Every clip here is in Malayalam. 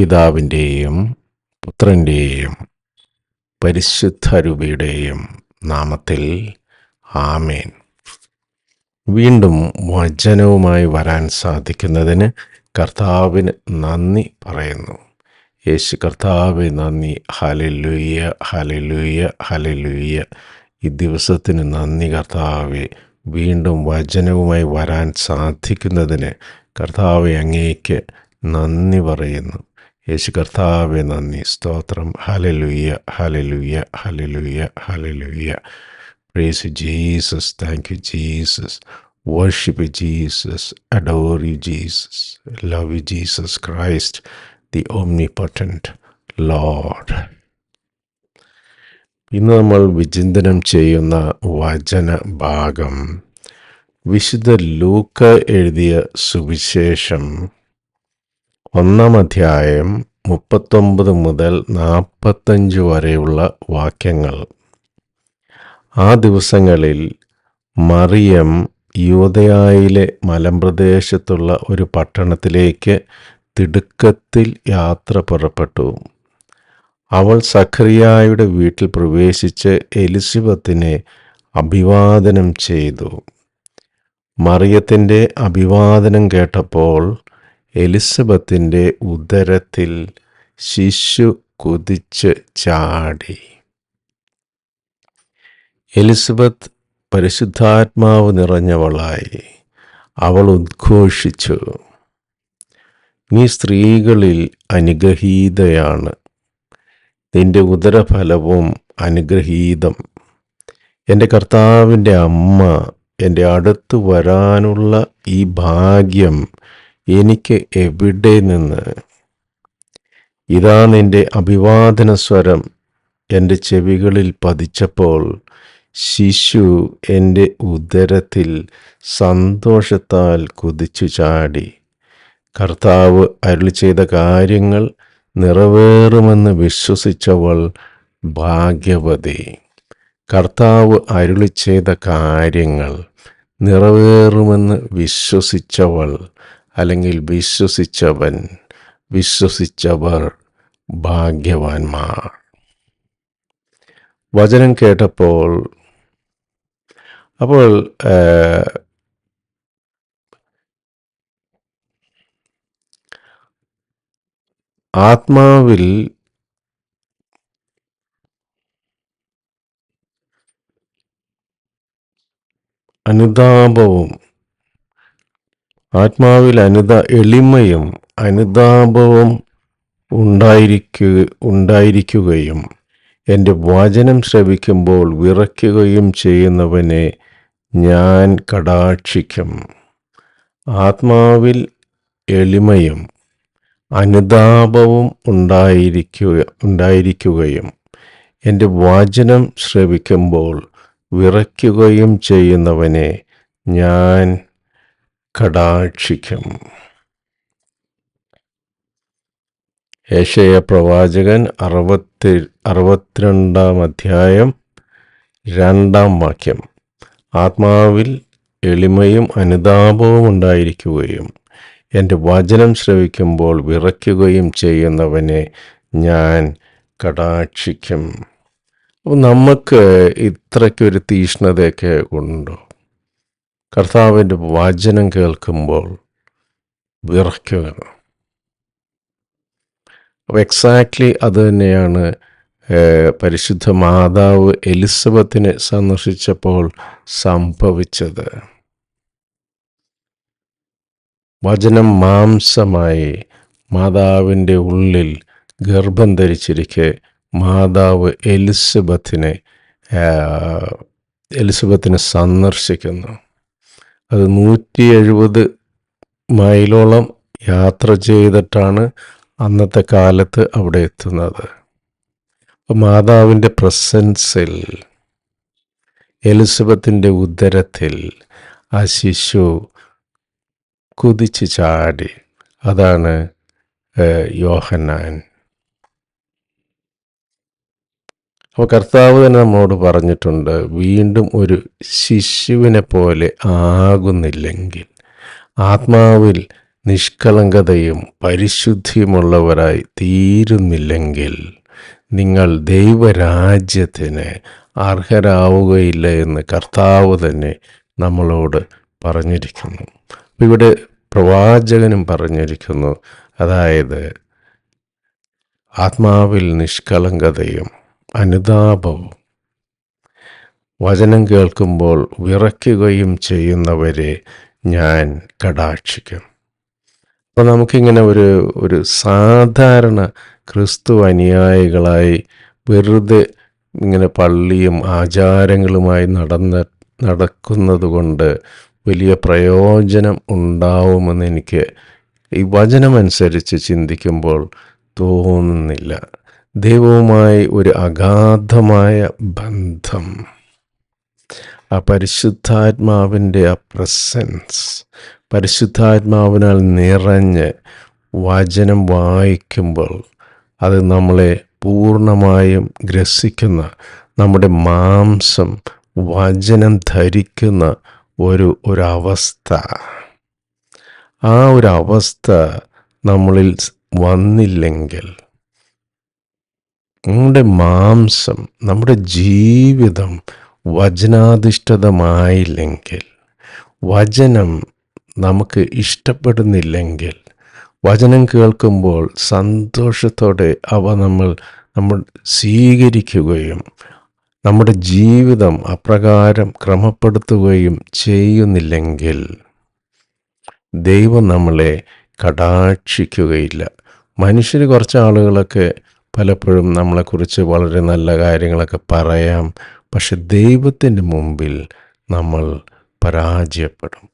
പിതാവിന്റെയും പുത്രന്റെയും പരിശുദ്ധരൂപിയുടെയും നാമത്തിൽ ആമേൻ. വീണ്ടും വചനവുമായി വരാൻ സാധിക്കുന്നതിന് കർത്താവിന് നന്ദി പറയുന്നു. യേശു കർത്താവ് നന്ദി. ഹലലുയ്യ ഹലലുയ്യ ഹലലുയ്യ ഈ ദിവസത്തിന് നന്ദി കർത്താവെ. വീണ്ടും വചനവുമായി വരാൻ സാധിക്കുന്നതിന് കർത്താവെ അങ്ങേക്ക് നന്ദി പറയുന്നു. യേശു കർത്താവെ നന്ദി. സ്തോത്രം. Hallelujah hallelujah hallelujah hallelujah praise Jesus thank you Jesus worship Jesus adore you Jesus love you Jesus Christ the omnipotent lord ഇന്ന് നമ്മൾ വിചിന്തനം ചെയ്യുന്ന വചന ഭാഗം വിശുദ്ധ ലൂക്ക എഴുതിയ സുവിശേഷം ഒന്നാം അധ്യായം മുപ്പത്തൊമ്പത് മുതൽ നാൽപ്പത്തഞ്ച് വരെയുള്ള വാക്യങ്ങൾ. ആ ദിവസങ്ങളിൽ മറിയം യൂതയായിലെ മലമ്പ്രദേശത്തുള്ള ഒരു പട്ടണത്തിലേക്ക് തിടുക്കത്തിൽ യാത്ര പുറപ്പെട്ടു. അവൾ സഖറിയായുടെ വീട്ടിൽ പ്രവേശിച്ച് എലിസബത്തിനെ അഭിവാദനം ചെയ്തു. മറിയത്തിന്റെ അഭിവാദനം കേട്ടപ്പോൾ എലിസബത്തിന്റെ ഉദരത്തിൽ ശിശു കുതിച്ച് ചാടി. എലിസബത്ത് പരിശുദ്ധാത്മാവ് നിറഞ്ഞവളായി. അവൾ ഉദ്ഘോഷിച്ചു. നീ സ്ത്രീകളിൽ അനുഗ്രഹീതയാണ്. നിന്റെ ഉദരഫലവും അനുഗ്രഹീതം. എന്റെ കർത്താവിന്റെ അമ്മ എന്റെ അടുത്ത് വരാനുള്ള ഈ ഭാഗ്യം എനിക്ക് എവിടെ നിന്ന്? ഇതാ നിന്റെ അഭിവാദന സ്വരം. എന്റെ ചെവികളിൽ പതിച്ചപ്പോൾ ശിശു എന്റെ ഉദരത്തിൽ സന്തോഷത്താൽ കുതിച്ചു ചാടി. കർത്താവ് അരുളി ചെയ്ത കാര്യങ്ങൾ നിറവേറുമെന്ന് വിശ്വസിച്ചവൾ ഭാഗ്യവതി. കർത്താവ് അരുളി ചെയ്ത കാര്യങ്ങൾ നിറവേറുമെന്ന് വിശ്വസിച്ചവൾ അല്ലെങ്കിൽ വിശ്വസിച്ചവൻ വിശ്വസിച്ചവർ ഭാഗ്യവാന്മാർ. വചനം കേട്ടപ്പോൾ അപ്പോൾ ആത്മാവിൽ അനുതാപവും ആത്മാവിൽ അനുത എളിമയും അനുതാപവും ഉണ്ടായിരിക്കുക ഉണ്ടായിരിക്കുകയും എന്റെ വചനം ശ്രവിക്കുമ്പോൾ വിറയ്ക്കുകയും ചെയ്യുന്നവനെ ഞാൻ കടാക്ഷിക്കും. ആത്മാവിൽ എളിമയും അനുതാപവും ഉണ്ടായിരിക്കുക ഉണ്ടായിരിക്കുകയും എന്റെ വചനം ശ്രവിക്കുമ്പോൾ വിറയ്ക്കുകയും ചെയ്യുന്നവനെ ഞാൻ കടാക്ഷിക്കും. ഏഷയ പ്രവാചകൻ അറുപത്തി അറുപത്തിരണ്ടാം അധ്യായം രണ്ടാം വാക്യം. ആത്മാവിൽ എളിമയും അനുതാപവും ഉണ്ടായിരിക്കുകയും എന്റെ വചനം ശ്രവിക്കുമ്പോൾ വിറയ്ക്കുകയും ചെയ്യുന്നവനെ ഞാൻ കടാക്ഷിക്കും. അപ്പോൾ നമുക്ക് ഇത്രയ്ക്കൊരു തീഷ്ണതയൊക്കെ ഉണ്ടോ? കർത്താവിന്റെ വചനം കേൾക്കുമ്പോൾ വിറയ്ക്കുക. അപ്പോൾ എക്സാക്ട്ലി അത് തന്നെയാണ് പരിശുദ്ധ മാതാവ് എലിസബത്തിനെ സന്ദർശിച്ചപ്പോൾ സംഭവിച്ചത്. വചനം മാംസമായി മാതാവിന്റെ ഉള്ളിൽ ഗർഭം ധരിച്ചിരിക്കെ മാതാവ് എലിസബത്തിനെ എലിസബത്തിനെ സന്ദർശിക്കുന്നു. അത് നൂറ്റി എഴുപത് മൈലോളം യാത്ര ചെയ്തിട്ടാണ് അന്നത്തെ കാലത്ത് അവിടെ എത്തുന്നത്. മാതാവിന്റെ പ്രസൻസിൽ എലിസബത്തിന്റെ ഉദരത്തിൽ ആ ശിശു കുതിച്ച് ചാടി. അതാണ് യോഹന്നാൻ. അപ്പോൾ കർത്താവ് തന്നെ നമ്മോട് പറഞ്ഞിട്ടുണ്ട് വീണ്ടും ഒരു ശിശുവിനെ പോലെ ആകുന്നില്ലെങ്കിൽ ആത്മാവിൽ നിഷ്കളങ്കതയും പരിശുദ്ധിയുമുള്ളവരായി തീരുന്നില്ലെങ്കിൽ നിങ്ങൾ ദൈവരാജ്യത്തിന് അർഹരാവുകയില്ല എന്ന് കർത്താവ് തന്നെ നമ്മളോട് പറഞ്ഞിരിക്കുന്നു. ഇവിടെ പ്രവാചകനും പറഞ്ഞിരിക്കുന്നു അതായത് ആത്മാവിൽ നിഷ്കളങ്കതയും അനുതാപവും. വചനം കേൾക്കുമ്പോൾ വിറയ്ക്കുകയും ചെയ്യുന്നവരെ ഞാൻ കടാക്ഷിക്കും. അപ്പോൾ നമുക്കിങ്ങനെ ഒരു ഒരു സാധാരണ ക്രിസ്തു അനുയായികളായി വെറുതെ ഇങ്ങനെ പള്ളിയും ആചാരങ്ങളുമായി നടന്ന് നടക്കുന്നത് കൊണ്ട് വലിയ പ്രയോജനം ഉണ്ടാവുമെന്ന് എനിക്ക് ഈ വചനമനുസരിച്ച് ചിന്തിക്കുമ്പോൾ തോന്നുന്നില്ല. ദൈവവുമായി ഒരു അഗാധമായ ബന്ധം. ആ പരിശുദ്ധാത്മാവിന്റെ ആ പ്രസൻസ് പരിശുദ്ധാത്മാവിനാൽ നിറഞ്ഞ് വചനം വായിക്കുമ്പോൾ അത് നമ്മളെ പൂർണമായും ഗ്രസിക്കുന്ന നമ്മുടെ മാംസം വചനം ധരിക്കുന്ന ഒരു ഒരവസ്ഥ. ആ ഒരു അവസ്ഥ നമ്മളിൽ വന്നില്ലെങ്കിൽ നമ്മുടെ മാംസം നമ്മുടെ ജീവിതം വചനാധിഷ്ഠിതമായില്ലെങ്കിൽ വചനം നമുക്ക് ഇഷ്ടപ്പെടുന്നില്ലെങ്കിൽ വചനം കേൾക്കുമ്പോൾ സന്തോഷത്തോടെ അവ നമ്മൾ നമ്മൾ സ്വീകരിക്കുകയും നമ്മുടെ ജീവിതം അപ്രകാരം ക്രമപ്പെടുത്തുകയും ചെയ്യുന്നില്ലെങ്കിൽ ദൈവം നമ്മളെ കടാക്ഷിക്കുകയില്ല. മനുഷ്യർ കുറച്ച് ആളുകളൊക്കെ പലപ്പോഴും നമ്മളെക്കുറിച്ച് വളരെ നല്ല കാര്യങ്ങളൊക്കെ പറയാം. പക്ഷെ ദൈവത്തിന്റെ മുമ്പിൽ നമ്മൾ പരാജയപ്പെടും.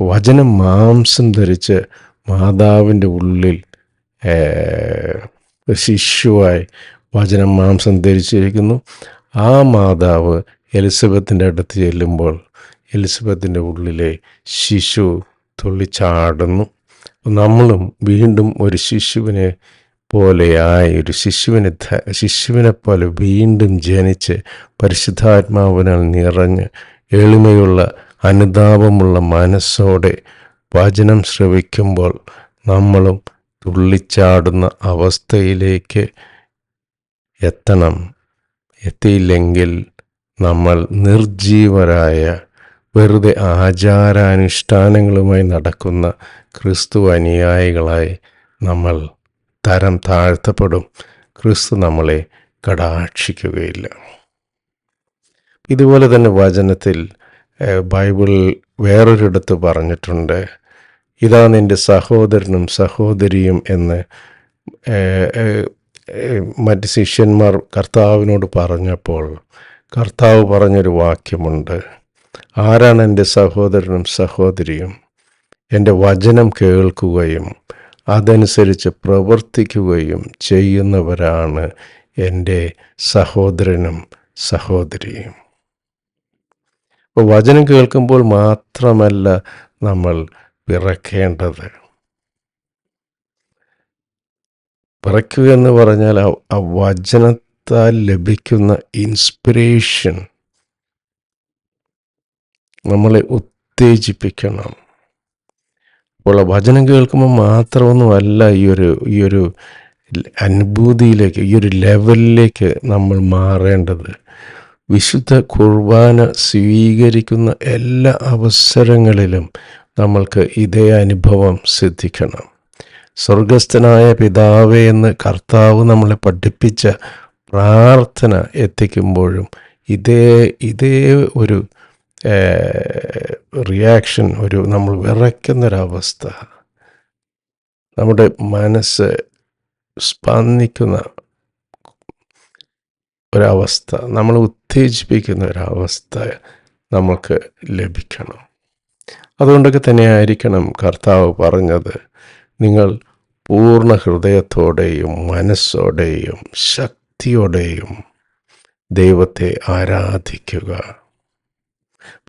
വചനം മാംസം ധരിച്ച് മാതാവിന്റെ ഉള്ളിൽ ശിശുവായി വചനം മാംസം ധരിച്ചിരിക്കുന്നു. ആ മാതാവ് എലിസബത്തിന്റെ അടുത്ത് ചെല്ലുമ്പോൾ എലിസബത്തിന്റെ ഉള്ളിലെ ശിശു തുള്ളിച്ചാടുന്നു. നമ്മളും വീണ്ടും ഒരു ശിശുവിനെ പോലെയായി ഒരു ശിശുവിനെ ശിശുവിനെ പോലെ വീണ്ടും ജനിച്ച് പരിശുദ്ധാത്മാവിനാൽ നിറഞ്ഞ് എളിമയുള്ള അനുതാപമുള്ള മനസ്സോടെ വചനം ശ്രവിക്കുമ്പോൾ നമ്മളും തുള്ളിച്ചാടുന്ന അവസ്ഥയിലേക്ക് എത്തണം. എത്തിയില്ലെങ്കിൽ നമ്മൾ നിർജീവരായ വെറുതെ ആചാരാനുഷ്ഠാനങ്ങളുമായി നടക്കുന്ന ക്രിസ്തു അനുയായികളായി നമ്മൾ തരം താഴ്ത്തപ്പെടും. ക്രിസ്തു നമ്മളെ കടാക്ഷിക്കുകയില്ല. ഇതുപോലെ തന്നെ വചനത്തിൽ ബൈബിൾ വേറൊരിടത്ത് പറഞ്ഞിട്ടുണ്ട്. ഇതാ നിന്റെ സഹോദരനും സഹോദരിയും എന്ന് മറ്റ് ശിഷ്യന്മാർ കർത്താവിനോട് പറഞ്ഞപ്പോൾ കർത്താവ് പറഞ്ഞൊരു വാക്യമുണ്ട്. ആരാണ് എന്റെ സഹോദരനും സഹോദരിയും? എന്റെ വചനം കേൾക്കുകയും അതനുസരിച്ച് പ്രവർത്തിക്കുകയും ചെയ്യുന്നവരാണ് എന്റെ സഹോദരനും സഹോദരിയും. അപ്പോൾ വചനം കേൾക്കുമ്പോൾ മാത്രമല്ല നമ്മൾ പിറക്കേണ്ടത്. പിറക്കുക എന്ന് പറഞ്ഞാൽ ആ വചനത്താൽ ലഭിക്കുന്ന ഇൻസ്പിരേഷൻ നമ്മളെ ഉത്തേജിപ്പിക്കണം. അപ്പോൾ വചനം കേൾക്കുമ്പോൾ മാത്രമൊന്നുമല്ല ഈ ഒരു ഈ ഒരു അനുഭൂതിയിലേക്ക് ഈ ഒരു ലെവലിലേക്ക് നമ്മൾ മാറേണ്ടത്. വിശുദ്ധ കുർബാന സ്വീകരിക്കുന്ന എല്ലാ അവസരങ്ങളിലും നമ്മൾക്ക് ഇതേ അനുഭവം സിദ്ധിക്കണം. സ്വർഗസ്ഥനായ പിതാവേ എന്ന് കർത്താവ് നമ്മളെ പഠിപ്പിച്ച പ്രാർത്ഥന എത്തിക്കുമ്പോഴും ഇതേ ഇതേ ഒരു റിയാക്ഷൻ ഒരു നമ്മൾ വിറയ്ക്കുന്നൊരവസ്ഥ. നമ്മുടെ മനസ്സ് സ്പന്ദിക്കുന്ന ഒരവസ്ഥ നമ്മൾ ഉത്തേജിപ്പിക്കുന്ന ഒരവസ്ഥ നമുക്ക് ലഭിക്കണം. അതുകൊണ്ടൊക്കെ തന്നെയായിരിക്കണം കർത്താവ് പറഞ്ഞത് നിങ്ങൾ പൂർണ ഹൃദയത്തോടെയും മനസ്സോടെയും ശക്തിയോടെയും ദൈവത്തെ ആരാധിക്കുക.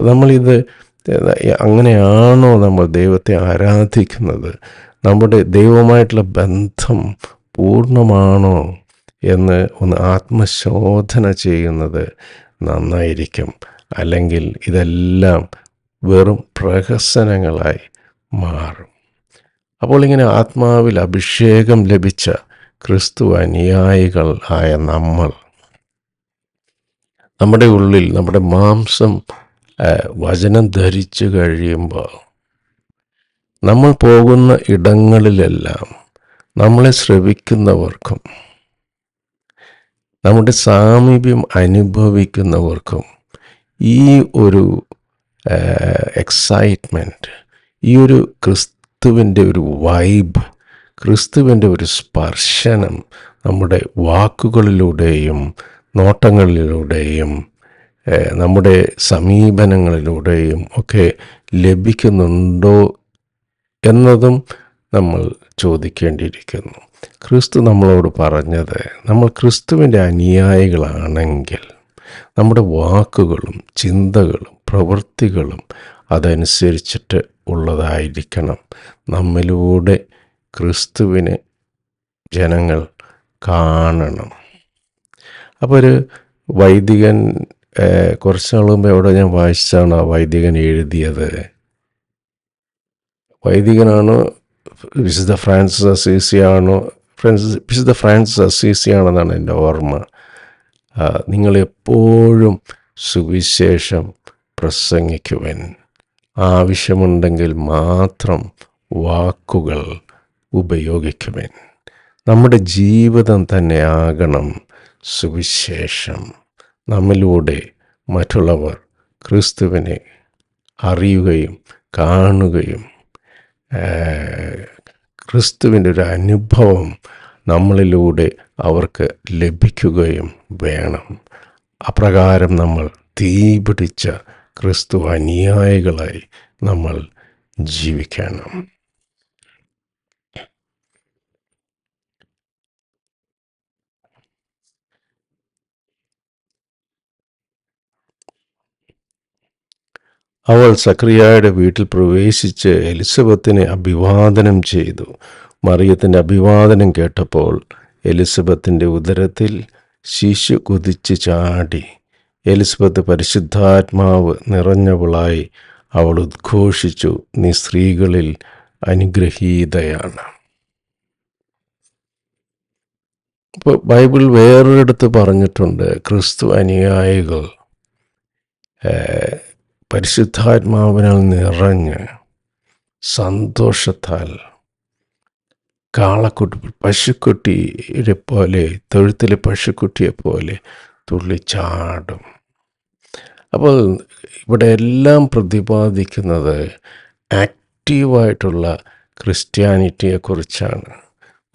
നമ്മളിത് അങ്ങനെയാണോ നമ്മൾ ദൈവത്തെ ആരാധിക്കുന്നത്? നമ്മുടെ ദൈവമായിട്ടുള്ള ബന്ധം പൂർണമാണോ എന്ന് ഒന്ന് ആത്മശോധന ചെയ്യുന്നത് നന്നായിരിക്കും. അല്ലെങ്കിൽ ഇതെല്ലാം വെറും പ്രഹസനങ്ങളായി മാറും. അപ്പോൾ ഇങ്ങനെ ആത്മാവിൽ അഭിഷേകം ലഭിച്ച ക്രിസ്തു അനുയായികൾ ആയ നമ്മൾ നമ്മുടെ ഉള്ളിൽ നമ്മുടെ മാംസം വചനം ധരിച്ചു കഴിയുമ്പോൾ നമ്മൾ പോകുന്ന ഇടങ്ങളിലെല്ലാം നമ്മളെ ശ്രവിക്കുന്നവർക്കും നമ്മുടെ സാമീപ്യം അനുഭവിക്കുന്നവർക്കും ഈ ഒരു എക്സൈറ്റ്മെന്റ് ഈ ഒരു ക്രിസ്തുവിന്റെ ഒരു വൈബ് ക്രിസ്തുവിന്റെ ഒരു സ്പർശനം നമ്മുടെ വാക്കുകളിലൂടെയും നോട്ടങ്ങളിലൂടെയും നമ്മുടെ സമീപനങ്ങളിലൂടെയും ഒക്കെ ലഭിക്കുന്നുണ്ടോ എന്നതും നമ്മൾ ചോദിക്കേണ്ടിയിരിക്കുന്നു. ക്രിസ്തു നമ്മളോട് പറഞ്ഞത് നമ്മൾ ക്രിസ്തുവിന്റെ അനുയായികളാണെങ്കിൽ നമ്മുടെ വാക്കുകളും ചിന്തകളും പ്രവൃത്തികളും അതനുസരിച്ചിട്ട് ഉള്ളതായിരിക്കണം. നമ്മിലൂടെ ക്രിസ്തുവിനെ ജനങ്ങൾ കാണണം. അപ്പോൾ ഒരു വൈദികൻ കുറച്ച് നാൾ മുമ്പ് എവിടെ ഞാൻ വായിച്ചാണ് ആ വൈദികൻ എഴുതിയത്. വൈദികനാണോ വിശുദ്ധ ഫ്രാൻസിസ് അസീസിയാണോ ഫ്രാൻസിസ് വിശുദ്ധ ഫ്രാൻസിസ് അസീസിയാണെന്നാണ് എന്റെ ഓർമ്മ. നിങ്ങളെപ്പോഴും സുവിശേഷം പ്രസംഗിക്കുവൻ. ആവശ്യമുണ്ടെങ്കിൽ മാത്രം വാക്കുകൾ ഉപയോഗിക്കുവൻ. നമ്മുടെ ജീവിതം തന്നെ ആകണം സുവിശേഷം. നമ്മിലൂടെ മറ്റുള്ളവർ ക്രിസ്തുവിനെ അറിയുകയും കാണുകയും ക്രിസ്തുവിന്റെ ഒരു അനുഭവം നമ്മളിലൂടെ അവർക്ക് ലഭിക്കുകയും വേണം. അപ്രകാരം നമ്മൾ തീപിടിച്ച ക്രിസ്തു അനുയായികളായി നമ്മൾ ജീവിക്കണം. അവൾ സക്രിയായുടെ വീട്ടിൽ പ്രവേശിച്ച് എലിസബത്തിനെ അഭിവാദനം ചെയ്തു. മറിയത്തിന്റെ അഭിവാദനം കേട്ടപ്പോൾ എലിസബത്തിന്റെ ഉദരത്തിൽ ശിശു കുതിച്ച് ചാടി. എലിസബത്ത് പരിശുദ്ധാത്മാവ് നിറഞ്ഞവളായി അവൾ ഉദ്ഘോഷിച്ചു. നീ സ്ത്രീകളിൽ അനുഗ്രഹീതയാണ്. ഇപ്പോൾ ബൈബിൾ വേറൊരിടത്ത് പറഞ്ഞിട്ടുണ്ട് ക്രിസ്തു അനുയായികൾ പരിശുദ്ധാത്മാവിനാൽ നിറഞ്ഞ് സന്തോഷത്താൽ കാളക്കുട്ടി പശുക്കുട്ടിയെ പോലെ തൊഴുത്തിലെ പശുക്കുട്ടിയെ പോലെ തുള്ളിച്ചാടും. അപ്പോൾ ഇവിടെ എല്ലാം പ്രതിപാദിക്കുന്നത് ആക്റ്റീവായിട്ടുള്ള ക്രിസ്ത്യാനിറ്റിയെക്കുറിച്ചാണ്.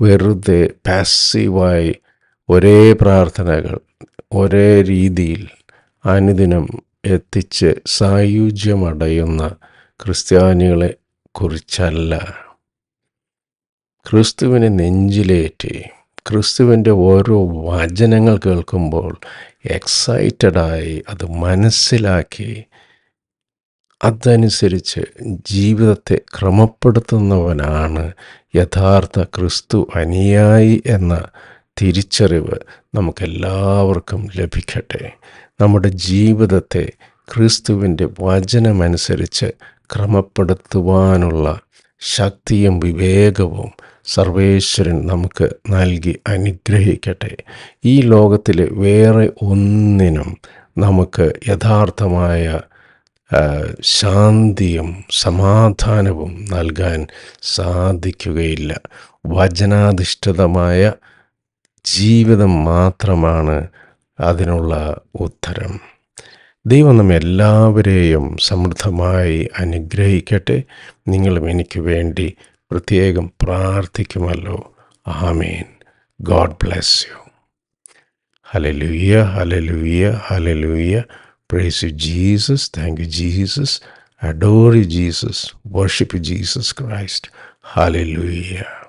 വെറുതെ പാസീവായി ഒരേ പ്രാർത്ഥനകൾ ഒരേ രീതിയിൽ അനുദിനം എത്തിച്ച് സായുജ്യമടയുന്ന ക്രിസ്ത്യാനികളെ കുറിച്ചല്ല. ക്രിസ്തുവിനെ നെഞ്ചിലേറ്റി ക്രിസ്തുവിന്റെ ഓരോ വചനങ്ങൾ കേൾക്കുമ്പോൾ എക്സൈറ്റഡായി അത് മനസ്സിലാക്കി അതനുസരിച്ച് ജീവിതത്തെ ക്രമപ്പെടുത്തുന്നവനാണ് യഥാർത്ഥ ക്രിസ്തു അനുയായി എന്ന തിരിച്ചറിവ് നമുക്കെല്ലാവർക്കും ലഭിക്കട്ടെ. നമ്മുടെ ജീവിതത്തെ ക്രിസ്തുവിന്റെ വചനമനുസരിച്ച് ക്രമപ്പെടുത്തുവാനുള്ള ശക്തിയും വിവേകവും സർവേശ്വരൻ നമുക്ക് നൽകി അനുഗ്രഹിക്കട്ടെ. ഈ ലോകത്തിലെ വേറെ ഒന്നിനും നമുക്ക് യഥാർത്ഥമായ ശാന്തിയും സമാധാനവും നൽകാൻ സാധിക്കുകയില്ല. വചനാധിഷ്ഠിതമായ ജീവിതം മാത്രമാണ് അതിനുള്ള ഉത്തരം ദൈവം നമ്മെ എല്ലാവരെയും സമൃദ്ധമായി അനുഗ്രഹിക്കട്ടെ നിങ്ങളും എനിക്ക് വേണ്ടി പ്രത്യേകം പ്രാർത്ഥിക്കുമല്ലോ amen God bless you hallelujah, hallelujah. Praise you, Jesus. Thank you, Jesus. Adore you, Jesus. Worship you, Jesus Christ. Hallelujah.